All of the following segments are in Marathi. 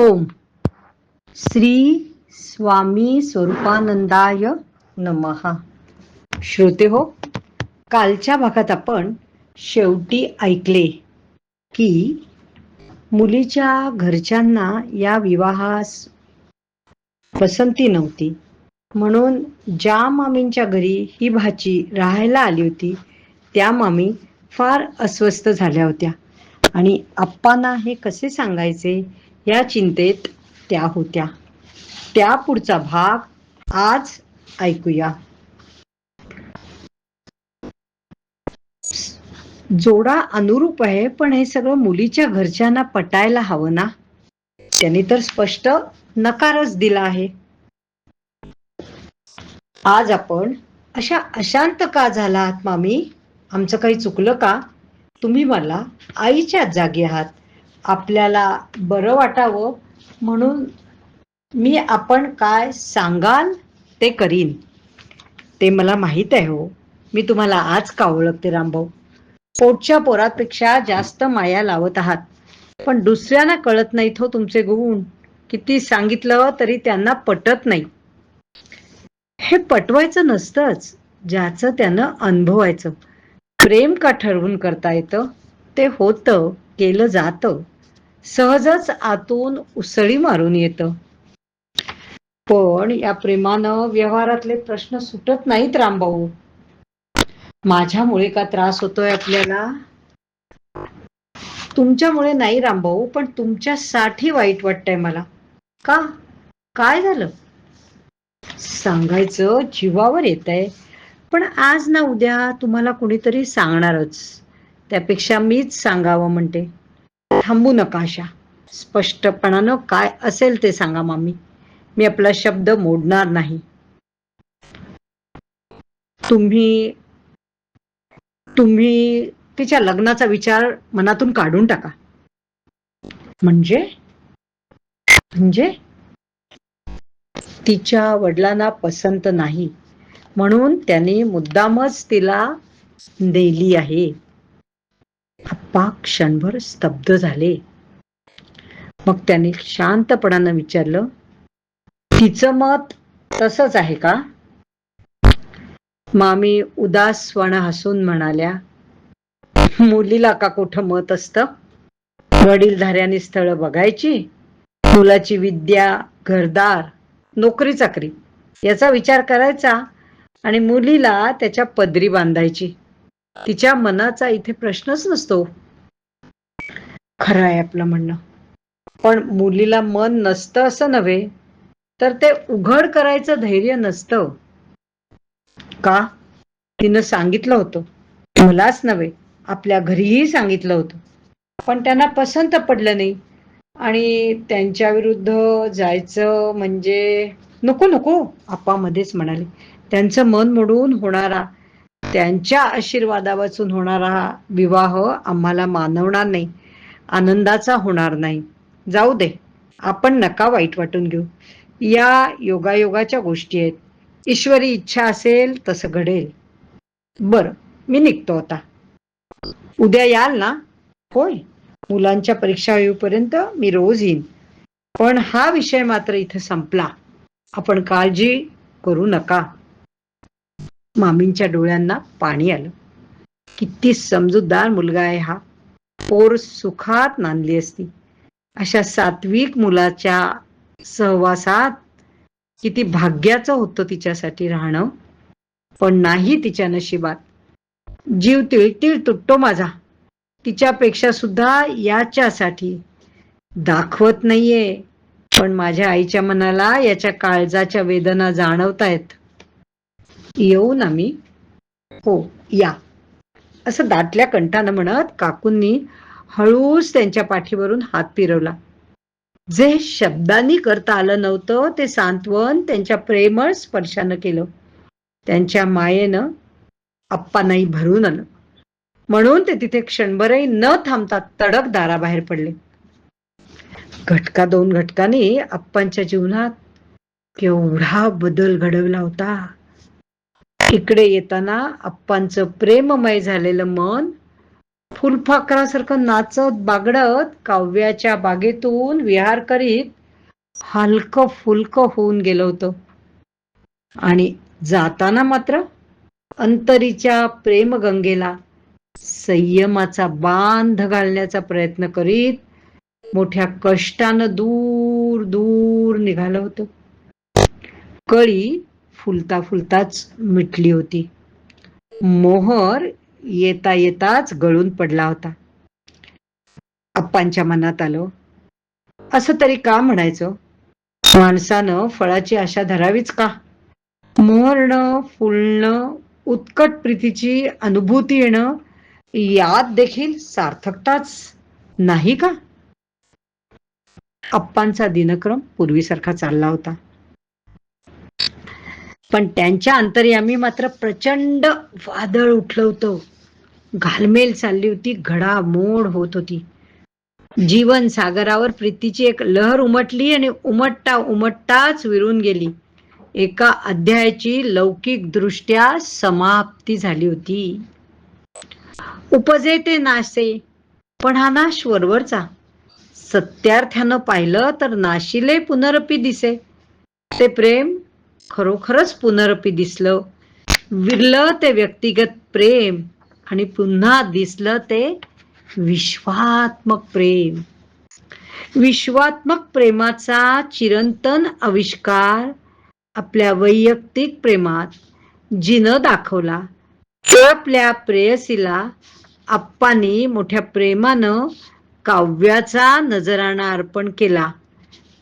ओम. श्री स्वामी स्वरूपानंदाय नमहा श्रोते हो कालच्या भागात आपण शेवटी ऐकले की मुलीच्या घरच्यांना या विवाहास पसंती नव्हती. म्हणून ज्या मामींच्या घरी ही भाची राहायला आली होती त्या मामी फार अस्वस्थ झाल्या होत्या. आणि आप्पांना हे कसे सांगायचे? या चिंतेत त्या होत्या. त्या पुढचा भाग आज ऐकूया. जोडा अनुरूप आहे पण हे सगळं मुलीच्या घरच्यांना पटायला हवं ना? त्यांनी तर स्पष्ट नकारच दिला आहे. आज आपण अशा अशांत का झाला आहात मामी? आमचं काही चुकलं का? तुम्ही मला आईच्या जागी आहात. आपल्याला बरं वाटावं म्हणून मी आपण काय सांगाल ते करीन. ते मला माहीत आहे हो. मी तुम्हाला आज का ओळखते रामभाऊ? पोटच्या पोरापेक्षा जास्त माया लावत आहात. पण दुसऱ्यांना कळत नाहीत हो तुमचे गुण. किती सांगितलं तरी त्यांना पटत नाही. हे पटवायचं नसतंच ज्याचं त्यानं अनुभवायचं. प्रेम का ठरवून करता येतं? ते होतं केलं जातं. सहजच आतून उसळी मारून येतं. पण या प्रेमानं व्यवहारातले प्रश्न सुटत नाहीत रामभाऊ. माझ्यामुळे का त्रास होतोय आपल्याला? तुमच्यामुळे नाही रामभाऊ पण तुमच्यासाठी वाईट वाटतंय मला. का? काय झालं? सांगायचं जीवावर येत आहे पण आज ना उद्या तुम्हाला कुणीतरी सांगणारच. त्यापेक्षा मीच सांगावं म्हणते. थांबू नका अशा स्पष्टपणानं काय असेल ते सांगा मामी. मी आपला शब्द मोडणार नाही. तुम्ही तुम्ही तिच्या लग्नाचा विचार मनातून काढून टाका. म्हणजे? म्हणजे? तिच्या वडिलांना पसंत नाही. म्हणून त्यांनी मुद्दामच तिला दिली आहे. अप्पा क्षणभर स्तब्ध झाले. मग त्याने शांतपणानं विचारलं तिचं मत तसंच आहे का? मामी उदासवाणं हसून म्हणाल्या मुलीला का कुठं मत असतं? वडीलधाऱ्याने स्थळ बघायची मुलाची विद्या घरदार नोकरी चाकरी याचा विचार करायचा आणि मुलीला त्याच्या पदरी बांधायची. तिच्या मनाचा इथे प्रश्नच नसतो. खरं आहे आपलं म्हणणं. पण मुलीला मन नसतं असं नव्हे तर ते उघड करायचं धैर्य नसतं. का? तिनं सांगितलं होतं. मलाच नव्हे आपल्या घरीही सांगितलं होतं. पण त्यांना पसंत पडलं नाही. आणि त्यांच्या विरुद्ध जायचं म्हणजे नको नको आपामध्येच म्हणाले. त्यांचं मन मोडून होणारा त्यांच्या आशीर्वादापासून होणारा हा विवाह आम्हाला मानवणार नाही आनंदाचा होणार नाही. जाऊ दे आपण नका वाईट वाटून घेऊ. या योगायोगाच्या गोष्टी आहेत. ईश्वरी इच्छा असेल तसं घडेल. बरं मी निघतो आता. उद्या याल ना? होय. मुलांच्या परीक्षा येऊपर्यंत मी रोज येईन. पण हा विषय मात्र इथे संपला. आपण काळजी करू नका. मामींच्या डोळ्यांना पाणी आलं. किती समजूतदार मुलगा आहे हा. पोर सुखात नांदली असती. अशा सात्विक मुलाच्या सहवासात किती भाग्याचं होतं तिच्यासाठी राहणं. पण नाही तिच्या नशिबात. जीव तिळतिळ तुटतो माझा. तिच्यापेक्षा सुद्धा याच्यासाठी दाखवत नाहीये. पण माझ्या आईच्या मनाला याच्या काळजाच्या वेदना जाणवतायत. येऊ ना मी? हो या. असं दाटल्या कंठानं म्हणत काकूंनी हळूच त्यांच्या पाठीवरून हात फिरवला. जे शब्दांनी करता आलं नव्हतं ते सांत्वन त्यांच्या प्रेमळ स्पर्शानं केलं. त्यांच्या मायेनं आप्पांनाही भरून आलं म्हणून ते तिथे क्षणभरही न थांबता तडक दाराबाहेर पडले. घटका दोन घटकांनी आप्पांच्या जीवनात केवढा बदल घडवला होता. इकडे येताना आप्पांचं प्रेममय झालेलं मन फुलफाकरासारखं नाचत बागडत काव्याच्या बागेतून विहार करीत हलकं फुलकं होऊन गेलं होतं. आणि जाताना मात्र अंतरीच्या प्रेमगंगेला संयमाचा बांध घालण्याचा प्रयत्न करीत मोठ्या कष्टानं दूर दूर निघालं होतं. कळी फुलता फुलताच मिटली होती. मोहर येता येताच गळून पडला होता. अप्पांच्या मनात आलो असं तरी का म्हणायचं? माणसानं फळाची आशा धरावीच का? मोहरणं फुलणं उत्कट प्रीतीची अनुभूती येणं यात देखील सार्थकताच नाही का? अप्पांचा दिनक्रम पूर्वीसारखा चालला होता. पण त्यांच्या अंतर्यामी मात्र प्रचंड वादळ उठलं होतं. घालमेल चालली होती घडामोड होत होती. जीवन सागरावर प्रीतीची एक लहर उमटली आणि उमटता उमटताच विरून गेली. एका अध्यायाची लौकिक दृष्ट्या समाप्ती झाली होती. उपजे ते नाशे पण हा नाश वरवरचा. सत्यार्थ्यानं पाहिलं तर नाशिले पुनरपी दिसे. ते प्रेम खरोखरच पुनरपी दिसलं. विरलं ते व्यक्तिगत प्रेम आणि पुन्हा दिसलं ते विश्वात्मक प्रेम. विश्वात्मक प्रेमाचा चिरंतन आविष्कार आपल्या वैयक्तिक प्रेमात जिनं दाखवला तो आपल्या प्रेयसीला आप्पांनी मोठ्या प्रेमानं काव्याचा नजराणा अर्पण केला.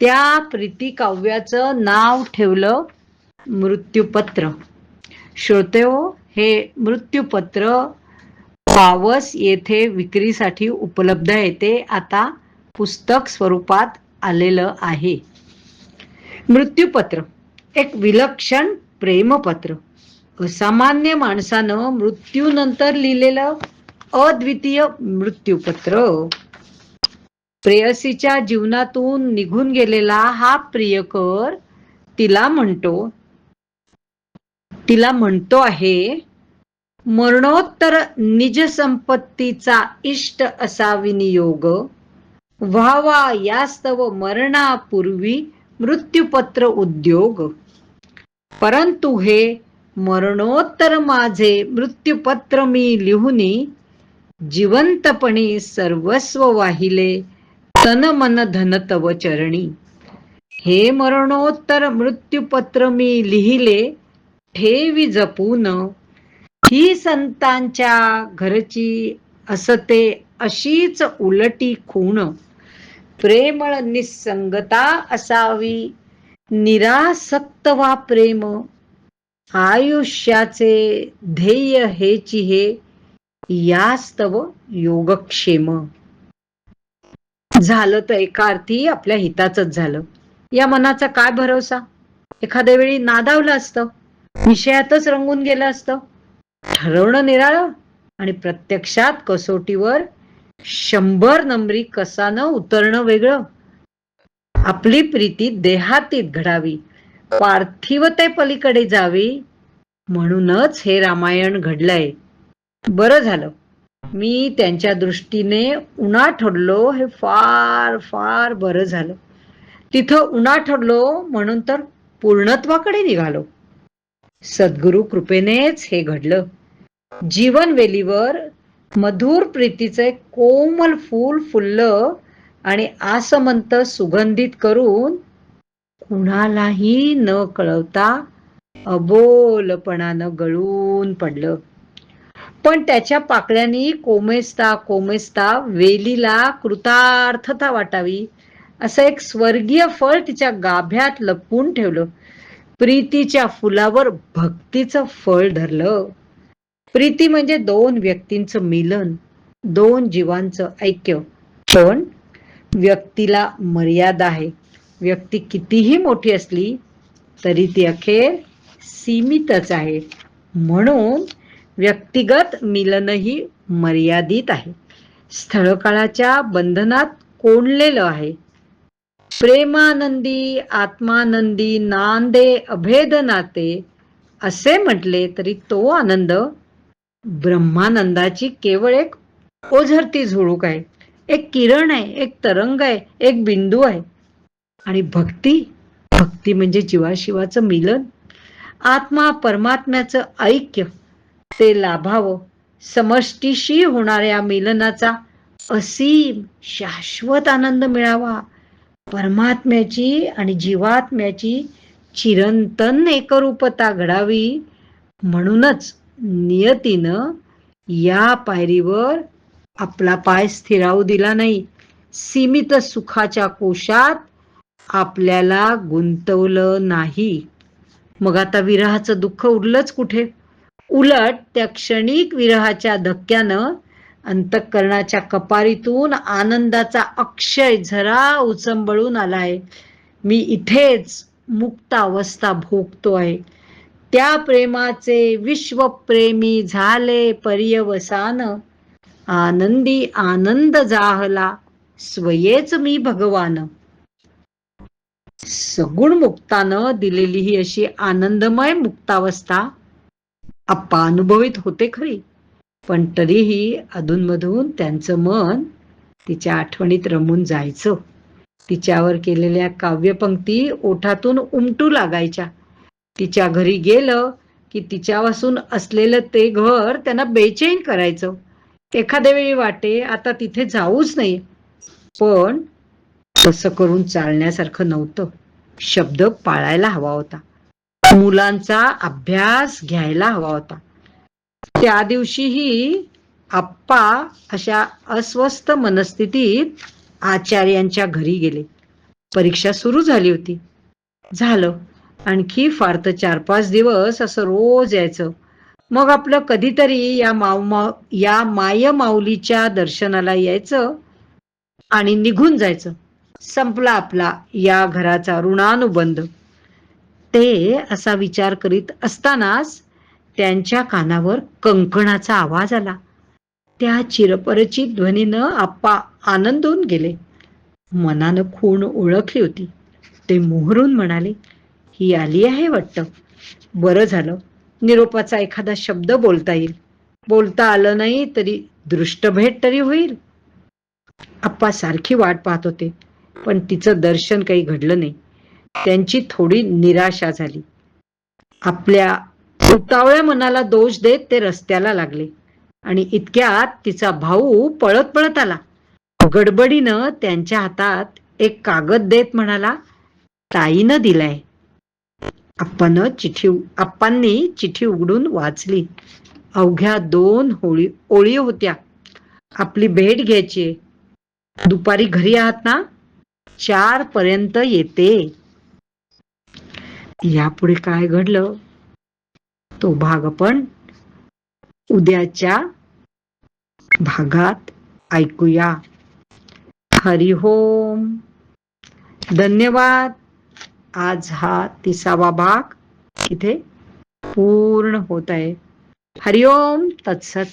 त्या प्रीती काव्याचं नाव ठेवलं मृत्यूपत्र. श्रोतेओ हे मृत्यूपत्र पावस येथे विक्रीसाठी उपलब्ध आहे. ते आता पुस्तक स्वरूपात आलेलं आहे. मृत्यूपत्र एक विलक्षण प्रेमपत्र. असामान्य माणसानं मृत्यूनंतर लिहिलेलं अद्वितीय मृत्यूपत्र. प्रेयसीच्या जीवनातून निघून गेलेला हा प्रियकर तिला म्हणतो तिला म्हणतो आहे मरणोत्तर निज संपत्तीचा इष्ट असा विनियोग व्हावा यास्तव मरणापूर्वी मृत्यूपत्र उद्योग. परंतु हे मरणोत्तर माझे मृत्यूपत्र मी लिहुनी जिवंतपणी सर्वस्व वाहिले तन मन धन तव चरणी. हे मरणोत्तर मृत्यूपत्र मी लिहिले ठेवी जपून ही संतांच्या घरची असते अशीच उलटी खूण. प्रेमळ निसंगता असावी निरासक्त वा प्रेम. आयुष्याचे ध्येय हेची हे यास्तव योगक्षेम. झालं तर एका अर्थी आपल्या हिताच झालं. या मनाचा काय भरोसा? एखाद्या वेळी नादावलं असतं. विषयातच रंगून गेलं असतं. ठरवणं निराळं आणि प्रत्यक्षात कसोटीवर शंभर नंबरी कसानं उतरणं वेगळं. आपली प्रीती देहातीत घडावी. पार्थिवते पलीकडे जावी. म्हणूनच हे रामायण घडलंय. बरं झालं. मी त्यांच्या दृष्टीने उन्हा ठरलो हे फार फार बरं झालं. तिथं उन्हा ठरलो म्हणून तर पूर्णत्वाकडे निघालो. सद्गुरु कृपेनेच हे घडलं. जीवनवेलीवर मधुर प्रीतीचे कोमल फूल फुललं आणि आसमंत सुगंधित करून कुणालाही न कळवता अबोलपणानं गळून पडलं. पण त्याच्या पाकळ्यांनी कोमेस्ता कोमेस्ता वेलीला कृतार्थता वाटावी असं एक स्वर्गीय फळ तिच्या गाभ्यात लपवून ठेवलं. प्रीतीच्या फुलावर भक्तीचं फळ धरलं. प्रीती म्हणजे दोन व्यक्तींचं मिलन दोन जीवांचं ऐक्य. पण व्यक्तीला मर्यादा आहे. व्यक्ती कितीही मोठी असली तरी ती अखेर सीमितच आहे. म्हणून व्यक्तिगत मिलनही मर्यादित आहे. स्थळकाळाच्या बंधनात कोंडलेलं आहे. प्रेमानंदी आत्मानंदी नांदे अभेद नाते असे म्हटले तरी तो आनंद ब्रह्मानंदाची केवळ एक ओझरती झुळूक आहे. एक किरण आहे एक तरंग आहे एक बिंदू आहे. आणि भक्ती भक्ती म्हणजे जीवाशिवाचं मिलन. आत्मा परमात्म्याचं ऐक्य ते लाभावं. समष्टीशी होणाऱ्या मिलनाचा असीम शाश्वत आनंद मिळावा. परमात्म्याची आणि जीवात्म्याची चिरंतन एकरूपता घडावी म्हणूनच नियतीनं या पायरीवर आपला पाय स्थिरावू दिला नाही. सीमित सुखाच्या कोशात आपल्याला गुंतवलं नाही. मग आता विरहाचं दुःख उरलंच कुठे? उलट त्या क्षणिक विरहाच्या धक्क्यानं अंतःकरणाच्या कपारीतून आनंदाचा अक्षय झरा उचंबळून आलाय. मी इथेच मुक्त अवस्था भोगतोय. त्या प्रेमाचे विश्वप्रेमी झाले पर्यवसान. आनंदी आनंद जाहला स्वयेच मी भगवान. सगुण मुक्तानं दिलेली ही अशी आनंदमय मुक्तावस्था अप्पा अनुभवित होते खरी. पण तरीही अधूनमधून त्यांचं मन तिच्या आठवणीत रमून जायचं. तिच्यावर केलेल्या काव्यपंक्ती ओठातून उमटू लागायच्या. तिच्या घरी गेलं की तिच्यापासून असलेलं ते घर त्यांना बेचैन करायचं. एखाद्या वेळी वाटे आता तिथे जाऊच नाही. पण तसं करून चालण्यासारखं नव्हतं. शब्द पाळायला हवा होता. मुलांचा अभ्यास घ्यायला हवा होता. त्या दिवशीही आप्पा अशा अस्वस्थ मनस्थितीत आचार्यांच्या घरी गेले. परीक्षा सुरू झाली होती. झालं. आणखी फार तर चार पाच दिवस असं रोज यायचं. मग आपलं कधीतरी या माव माव या माय माऊलीच्या दर्शनाला यायचं आणि निघून जायचं. संपला आपला या घराचा ऋणानुबंध. ते असा विचार करीत असतानाच त्यांच्या कानावर कंकणाचा आवाज आला. त्या चिरपरिचित ध्वनीनं आप्पा आनंदून गेले. मनानं खूण ओळखली होती. ते मोहरून म्हणाले ही आली आहे वाटतं. बरं झालं. निरोपाचा एखादा शब्द बोलता येईल. बोलता आलं नाही तरी दृष्टभेट तरी होईल. आप्पा सारखी वाट पाहत होते पण तिचं दर्शन काही घडलं नाही. त्यांची थोडी निराशा झाली. आपल्या उतावळ्या मनाला दोष देत ते रस्त्याला लागले. आणि इतक्यात तिचा भाऊ पळत पळत आला. गडबडीनं त्यांच्या हातात एक कागद देत म्हणाला ताईनं दिलाय. आपण चिठी आप्पांनी चिठी उघडून वाचली. अवघ्या दोन होळी ओळी होत्या. आपली भेट घ्यायची दुपारी घरी आहात ना? चार पर्यंत येते. यापुढे काय घडलं? तो भाग आपण उद्याच्या भागात ऐकूया. हरिहोम धन्यवाद. आज हा तिसावा भाग इथे पूर्ण होत आहे. हरिओम तत्सत.